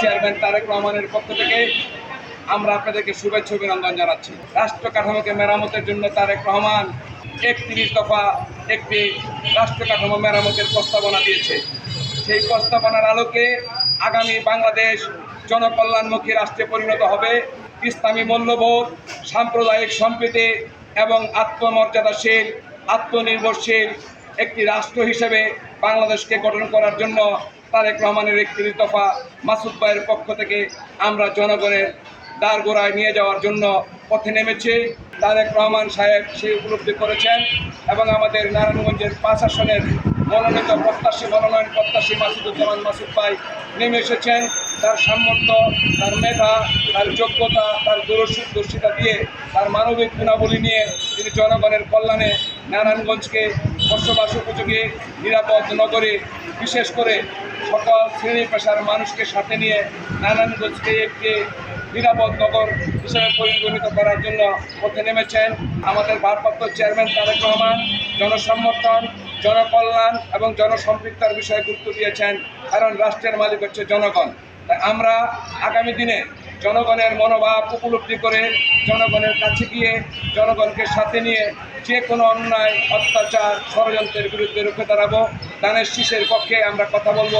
Chairman Tarique রহমানের পক্ষ থেকে আমরা আপনাদেরকে শুভেচ্ছা অভিনন্দন জানাচ্ছি। রাষ্ট্র কাঠামোকে মেরামতের জন্য তারেক রহমান একত্রিশ দফা একটি রাষ্ট্র কাঠামো মেরামতের প্রস্তাবনা দিয়েছে। সেই প্রস্তাবনার আলোকে আগামী বাংলাদেশ জনকল্যাণমুখী রাষ্ট্রে পরিণত হবে। ইসলামী মূল্যবোধ, সাম্প্রদায়িক সম্প্রীতি এবং আত্মমর্যাদাশীল, আত্মনির্ভরশীল একটি রাষ্ট্র হিসেবে বাংলাদেশকে গঠন করার জন্য তারেক রহমানের একটি দফা মাসুদ ভাইয়ের পক্ষ থেকে আমরা জনগণের দ্বারগোড়ায় নিয়ে যাওয়ার জন্য পথে নেমেছি। তারেক রহমান সাহেব সেই উপলব্ধি করেছেন এবং আমাদের নারায়ণগঞ্জের পাঁচ আসনের মনোনীত প্রত্যাশী, মনোনয়ন প্রত্যাশী মাসুদুজ্জামান মাসুদ ভাই নেমে এসেছেন। তার সামর্থ্য, তার মেধা, তার যোগ্যতা, তার দূরদর্শিতা দিয়ে তার মানবিক গুণাবলী নিয়ে তিনি জনগণের কল্যাণে নারায়ণগঞ্জকে বসবাস উপযোগী, নিরাপদ নগরে, বিশেষ করে সকল শ্রেণি পেশার মানুষকে সাথে নিয়ে নারায়ণগঞ্জকে একটি নিরাপদ নগর হিসেবে পরিগণিত করার জন্য পথে নেমেছেন আমাদের ভারপ্রাপ্ত চেয়ারম্যান তারেক রহমান, জনসমর্থন, জনকল্যাণ এবং জনসম্পৃক্তার বিষয়ে গুরুত্ব দিয়েছেন, কারণ রাষ্ট্রের মালিক হচ্ছে জনগণ। তাই আমরা আগামী দিনে জনগণের মনোভাব উপলব্ধি করে জনগণের কাছে গিয়ে জনগণকে সাথে নিয়ে যে কোনো অন্যায়, অত্যাচার, ষড়যন্ত্রের বিরুদ্ধে রুখে দাঁড়াবো। দানের শীষের পক্ষে আমরা কথা বলব।